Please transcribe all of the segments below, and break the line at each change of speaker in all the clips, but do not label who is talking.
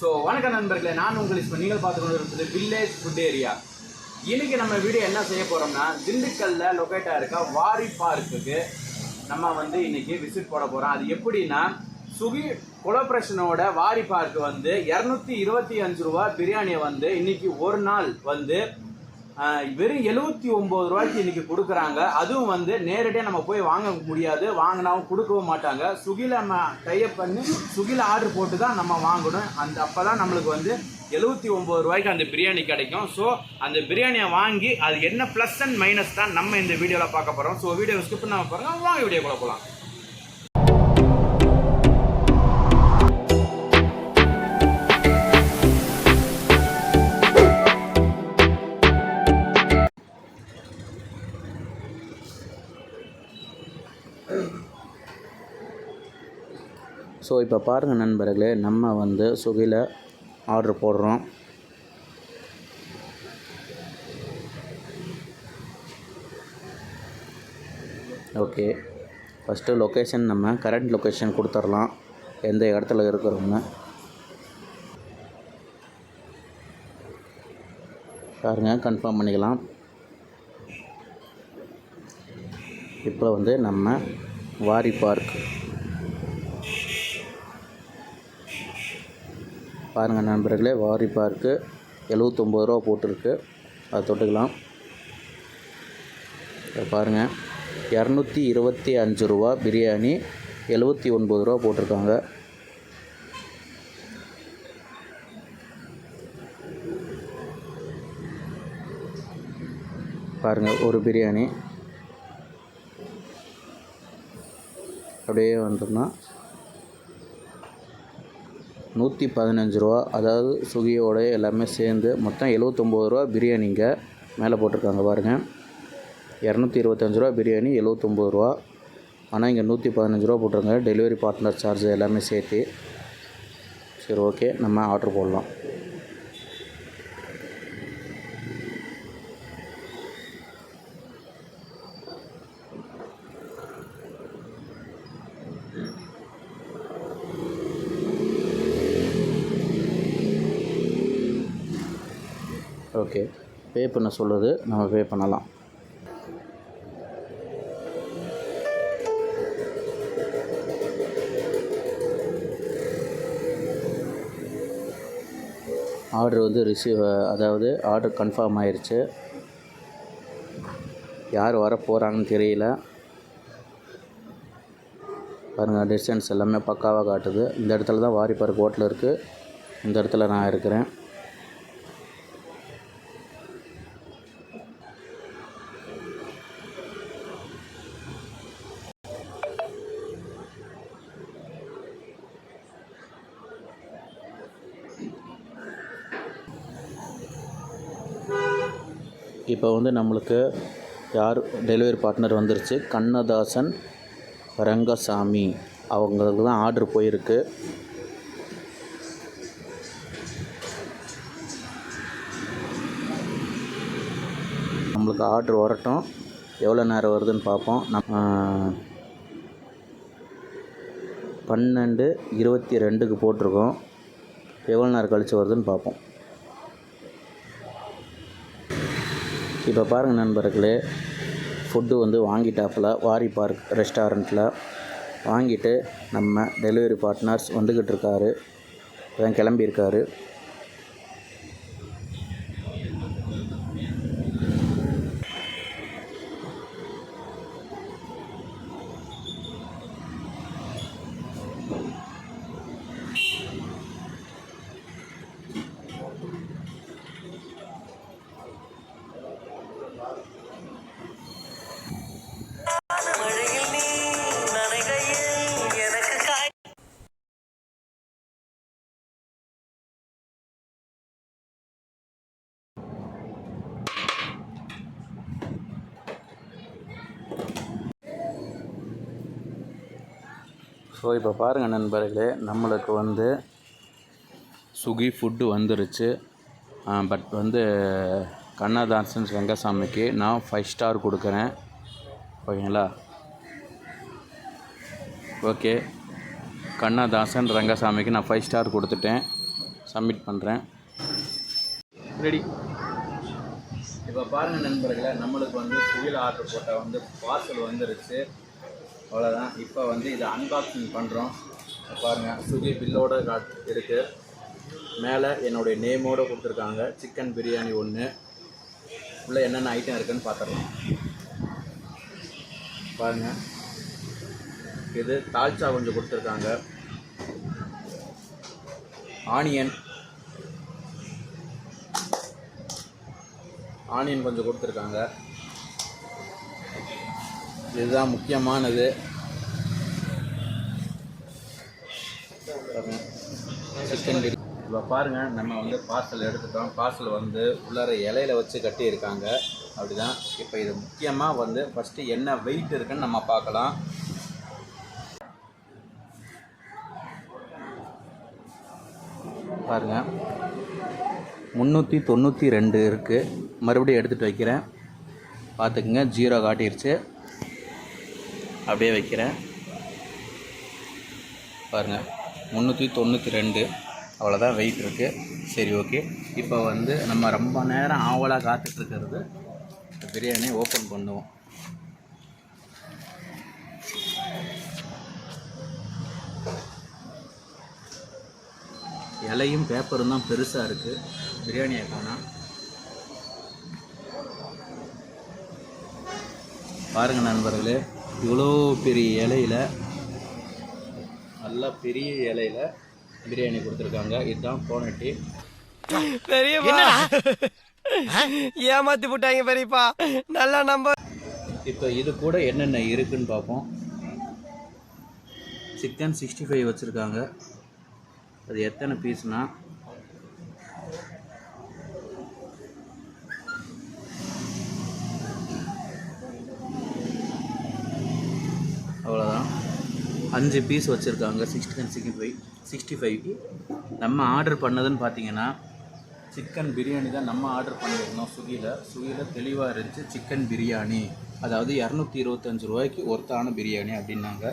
So வணக்கம் நண்பர்களே நான் உங்கள் இப்போ நீங்கள் பார்த்து கொண்டு இருப்பது வில்லேஜ் ஃபுட் ஏரியா இன்னைக்கு நம்ம வீடியோ என்ன செய்ய போகிறோம்னா திண்டுக்கல்லில் லொக்கேட்டாக இருக்க வாரி பார்க்குக்கு நம்ம வந்து இன்றைக்கி விசிட் போட போகிறோம் அது எப்படின்னா சுகி கொலப்ரேஷனோட வாரி பார்க் வந்து இரநூத்தி இருபத்தி அஞ்சு ரூபா பிரியாணியை வந்து இன்றைக்கி ஒரு நாள் வந்து வெறும் எழுபத்தி ஒம்பது ரூபாய்க்கு இன்னைக்கு கொடுக்குறாங்க. அதுவும் வந்து நேரடியாக நம்ம போய் வாங்க முடியாது. வாங்கினாவும் கொடுக்கவும் மாட்டாங்க. சுகில நம்ம டைப் பண்ணி சுகில ஆர்டர் போட்டு தான் நம்ம வாங்கணும். அந்த அப்போ தான் நம்மளுக்கு வந்து எழுபத்தி ஒம்பது ரூபாய்க்கு அந்த பிரியாணி கிடைக்கும். ஸோ அந்த பிரியாணியை வாங்கி அது என்ன ப்ளஸ் அண்ட் மைனஸ் தான் நம்ம இந்த வீடியோவில் பார்க்க போகிறோம் ஸோ வீடியோ ஸ்கிப் பண்ண போகிறோம் வாங்க கூட போகலாம் ஸோ இப்போ பாருங்கள் நண்பர்களே நம்ம வந்து சுகியில் ஆர்டர் போடுறோம். ஓகே ஃபஸ்ட்டு லொக்கேஷன் நம்ம கரண்ட் லொக்கேஷன் கொடுத்துர்லாம் எந்த இடத்துல இருக்கிறோம்னு. பாருங்க கன்ஃபார்ம் பண்ணிக்கலாம். இப்போ வந்து நம்ம வாரி பார்க் பாருங்கள் நண்பர்களே வாரி பார்க்கு. எழுவத்தொம்பது ரூபா போட்டிருக்கு. அதை தொட்டுக்கலாம். பாருங்கள் இரநூத்தி இருபத்தி அஞ்சு ரூபா பிரியாணி எழுபத்தி ஒன்பது ரூபா போட்டிருக்காங்க. பாருங்கள் ஒரு பிரியாணி. அப்படியே வந்தோம்னா நூற்றி பதினஞ்சு ரூபா. அதாவது சுகியோட எல்லாமே சேர்ந்து மொத்தம் எழுவத்தொம்போது ரூபா பிரியாணிங்க மேலே போட்டிருக்காங்க பாருங்கள் இரநூத்தி இருபத்தஞ்சு ரூபா பிரியாணி எழுவத்தொம்போது ரூபா. ஆனால் இங்கே நூற்றி பதினஞ்சு ரூபா போட்டிருக்காங்க. டெலிவரி பார்ட்னர் சார்ஜ் எல்லாமே சேர்த்து. சரி ஓகே நம்ம ஆர்டர் போடலாம். ஓகே. பே பண்ண சொல்லுது நம்ம பே பண்ணலாம். ஆர்டர் வந்து ரிசீவ் அதாவது ஆர்டர் கன்ஃபார்ம் ஆயிடுச்சு யார் வர போகிறாங்கன்னு தெரியல. பாருங்கள் டிஸ்டன்ஸ் எல்லாமே பக்காவாக காட்டுது. இந்த இடத்துல தான் வாரிப்பார்க் ஹோட்டல் இருக்குது இந்த இடத்துல நான் இருக்கிறேன். இப்போ வந்து நம்மளுக்கு யார் டெலிவரி பார்ட்னர் வந்துருச்சு? கண்ணதாசன் ரங்கசாமி. அவங்களுக்கு தான் ஆர்டர் போயிருக்கு. நம்மளுக்கு ஆர்டர் வரட்டும். எவ்வளோ நேரம் வருதுன்னு பார்ப்போம். நம்ம பன்னெண்டு இருபத்தி ரெண்டுக்கு போட்டிருக்கோம். எவ்வளோ நேரம் கழித்து வருதுன்னு பார்ப்போம். இப்போ பாருங்கள் நண்பர்களே ஃபுட்டு வந்து வாங்கிட்டாப்புல வாரி பார்க் ரெஸ்டாரண்ட்டில் வாங்கிட்டு நம்ம டெலிவரி பார்ட்னர்ஸ் வந்துக்கிட்டு இருக்காரு. இப்போதான் கிளம்பியிருக்காரு. ஸோ இப்போ பாருங்கள் நண்பர்களே நம்மளுக்கு வந்து சுகி ஃபுட்டு வந்துருச்சு. பட் வந்து கண்ணதாசன் ரங்கசாமிக்கு நான் ஃபைவ் ஸ்டார் கொடுக்குறேன். ஓகேங்களா? ஓகே கண்ணதாசன் ரங்கசாமிக்கு நான் ஃபைவ் ஸ்டார் கொடுத்துட்டேன். சப்மிட் பண்ணுறேன் ரெடி இப்போ பாருங்கள் நண்பர்களே நம்மளுக்கு வந்து புயல் ஆர்டர் போட்டால் வந்து பார்சல் வந்துருச்சு. அவ்வளோதான் இப்போ வந்து இதை அன்பாக்சிங் பண்ணுறோம் பாருங்கள் சுகி பில்லோட இருக்குது மேலே என்னுடைய நேமோடு கொடுத்துருக்காங்க. சிக்கன் பிரியாணி ஒன்று உள்ளே என்னென்ன ஐட்டம் இருக்குதுன்னு பார்த்துடலாம் பாருங்கள் இது தால்ச்சா கொஞ்சம் கொடுத்துருக்காங்க. ஆனியன் ஆனியன் கொஞ்சம் கொடுத்துருக்காங்க. இதுதான் முக்கியமானது. சிக்கன் பிரியாணி இப்போ பாருங்கள் நம்ம வந்து பார்சல் எடுத்துட்டோம். பார்சல் வந்து உள்ளார இலையில வச்சு கட்டியிருக்காங்க. அப்படிதான். இப்போ இது முக்கியமாக வந்து ஃபஸ்ட்டு என்ன வெயிட் இருக்குன்னு நம்ம பார்க்கலாம். பாருங்கள் முந்நூற்றி தொண்ணூற்றி ரெண்டு இருக்குது மறுபடியும் எடுத்துகிட்டு வைக்கிறேன். பார்த்துக்குங்க. ஜீரோ காட்டிருச்சு. அப்படியே வைக்கிறேன். பாருங்கள் முந்நூற்றி தொண்ணூற்றி ரெண்டு. அவ்வளோதான் வெயிட் இருக்குது சரி ஓகே இப்போ வந்து நம்ம ரொம்ப நேரம் ஆவலாக காத்துட்ருக்கிறது பிரியாணி ஓப்பன் பண்ணுவோம். இலையும் பேப்பரும் தான் பெருசாக இருக்குது பிரியாணியை காணா பாருங்கள் நண்பர்களே இவ்வளோ பெரிய இலையில நல்ல பெரிய இலையில பிரியாணி கொடுத்துருக்காங்க. இதுதான் கோனட்டி
பெரியப்பா. ஏமாத்தி போட்டாங்க பெரியப்பா. நல்லா நம்ப
இப்போ இது கூட என்னென்ன இருக்குன்னு பார்ப்போம். சிக்கன் சிக்ஸ்டி ஃபைவ் வச்சுருக்காங்க. அது எத்தனை பீஸ்னா அவ்வளோதான் அஞ்சு பீஸ் வச்சுருக்காங்க sixty sixty five sixty five நம்ம ஆர்டர் பண்ணதுன்னு பார்த்தீங்கன்னா சிக்கன் பிரியாணி தான் நம்ம ஆர்டர் பண்ணியிருந்தோம் ஸ்விக்கியில் ஸ்விக்கியில் தெளிவாக இருந்துச்சு சிக்கன் பிரியாணி அதாவது இரநூத்தி இருபத்தஞ்சு ரூபாய்க்கு ஒருத்தான பிரியாணி அப்படின்னாங்க.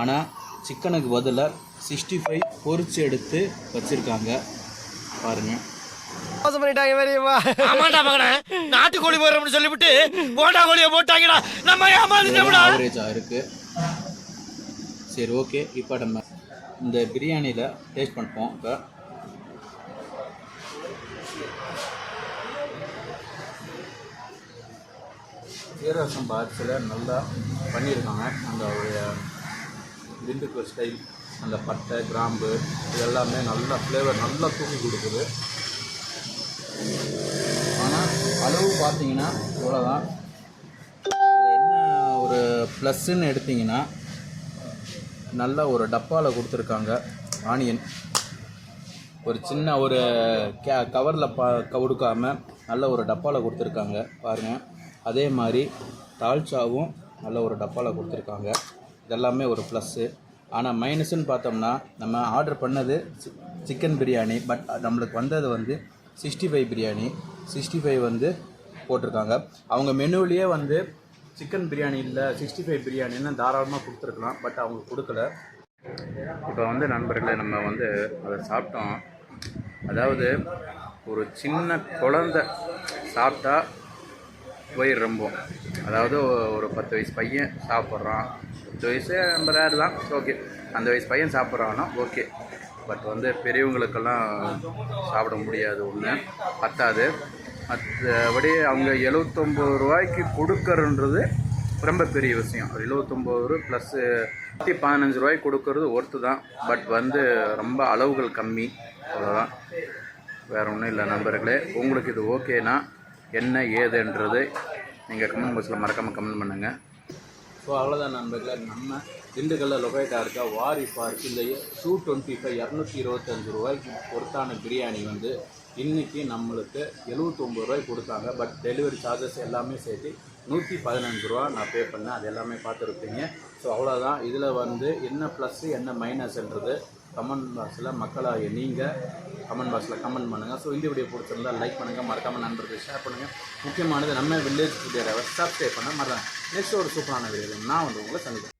ஆனால் சிக்கனுக்கு பதிலாக சிக்ஸ்டி ஃபைவ் பொரிச்சு எடுத்து வச்சுருக்காங்க. பாருங்கள்
நாட்டுக்கோழி போடுறோம்னு சொல்லிவிட்டு போண்டா கோழியை போட்டாங்கடா. நம்ம ஏமாந்துட்டோம்டா.
இருக்குது சரி ஓகே இப்போ நம்ம இந்த பிரியாணியில் டேஸ்ட் பண்ணுவோம் இப்போ சீரகம் பாக்ஸில் நல்லா பண்ணியிருக்காங்க. அந்த ஒரு திண்டுக்கல் ஸ்டைல் அந்த பட்டை கிராம்பு இது எல்லாமே நல்லா ஃப்ளேவர் நல்லா தூக்கி கொடுக்குது. ஆனால் அளவு பார்த்தீங்கன்னா இவ்வளோதான் என்ன ஒரு ப்ளஸ்ஸுன்னு எடுத்தீங்கன்னா நல்ல ஒரு டப்பாவில் கொடுத்துருக்காங்க. ஆனியன் ஒரு சின்ன ஒரு கே கவரில் பா கொடுக்காம நல்ல ஒரு டப்பாவில் கொடுத்துருக்காங்க. பாருங்கள் அதே மாதிரி தால்ச்சாவும் நல்ல ஒரு டப்பாவில் கொடுத்துருக்காங்க. இதெல்லாமே ஒரு ப்ளஸ்ஸு ஆனால் மைனஸ்ன்னு பார்த்தோம்னா நம்ம ஆர்டர் பண்ணது சிக்கன் பிரியாணி பட் நம்மளுக்கு வந்தது வந்து sixty five biryani. Sixty five வந்து போட்டிருக்காங்க. அவங்க மெனுவிலேயே வந்து சிக்கன் பிரியாணி இல்லை சிக்ஸ்டி ஃபைவ் பிரியாணின்னு தாராளமாக கொடுத்துருக்கலாம் பட் அவங்க கொடுக்கல. இப்போ வந்து நண்பர்களே நம்ம வந்து அதை சாப்பிட்டோம். அதாவது ஒரு சின்ன குழந்த சாப்பிட்டா வயிறு ரொம்பும் அதாவது ஒரு பத்து வயசு பையன் சாப்பிட்றான். பத்து வயசு ஐம்பதாயிரம் தான் ஓகே அந்த வயசு பையன் சாப்பிட்றான்னா ஓகே பட் வந்து பெரியவங்களுக்கெல்லாம் சாப்பிட முடியாது ஒன்று பத்தாது மற்றபடி அவங்க எழுவத்தொம்பது ரூபாய்க்கு கொடுக்கறன்றது ரொம்ப பெரிய விஷயம். எழுவத்தொம்பது ரூபா ப்ளஸ்ஸு நூற்றி பதினஞ்சு ரூபாய்க்கு கொடுக்கறது ஒர்த்து தான். பட் வந்து ரொம்ப அளவுகள் கம்மி. அவ்வளோதான் வேறு ஒன்றும் இல்லை நண்பர்களே. உங்களுக்கு இது ஓகேனா என்ன ஏதுன்றது நீங்கள் கமெண்ட் பாக்ஸில் மறக்காமல் கமெண்ட் பண்ணுங்கள் ஸோ அவ்வளோதான் நண்பர்களே. நம்ம திண்டுக்கல்லில் லொக்கேட்டாக இருக்க வாரி பார்க் இந்த டூ டுவெண்ட்டி ஃபைவ் இரநூத்தி இருபத்தஞ்சு ரூபாய்க்கு பொறுத்தான பிரியாணி வந்து இன்றைக்கி நம்மளுக்கு எழுபத்தொம்பது ரூபாய் கொடுத்தாங்க. பட் டெலிவரி சார்ஜஸ் எல்லாமே சேர்த்து நூற்றி பதினஞ்சு ரூபா நான் பே பண்ணேன். அது எல்லாமே பார்த்துருப்பீங்க. ஸோ அவ்வளோதான் இதில் வந்து என்ன ப்ளஸ்ஸு என்ன மைனஸ்ன்றது கமெண்ட் பாக்ஸில் மக்களாகிய நீங்கள் கமெண்ட் பாக்ஸில் கமெண்ட் பண்ணுங்கள் ஸோ இந்த வீடியோ பிடிச்சிருந்தால் லைக் பண்ணுங்கள் மறக்காமல் நண்பர்களுக்கு ஷேர் பண்ணுங்கள் முக்கியமானது நம்ம வில்லேஜ் ஃபுட் சப்ஸ்கிரைப் பண்ண மறந்து நெக்ஸ்ட் ஒரு சூப்பரான வீடியோ நான் வந்து உங்களை சந்திக்கிறேன்.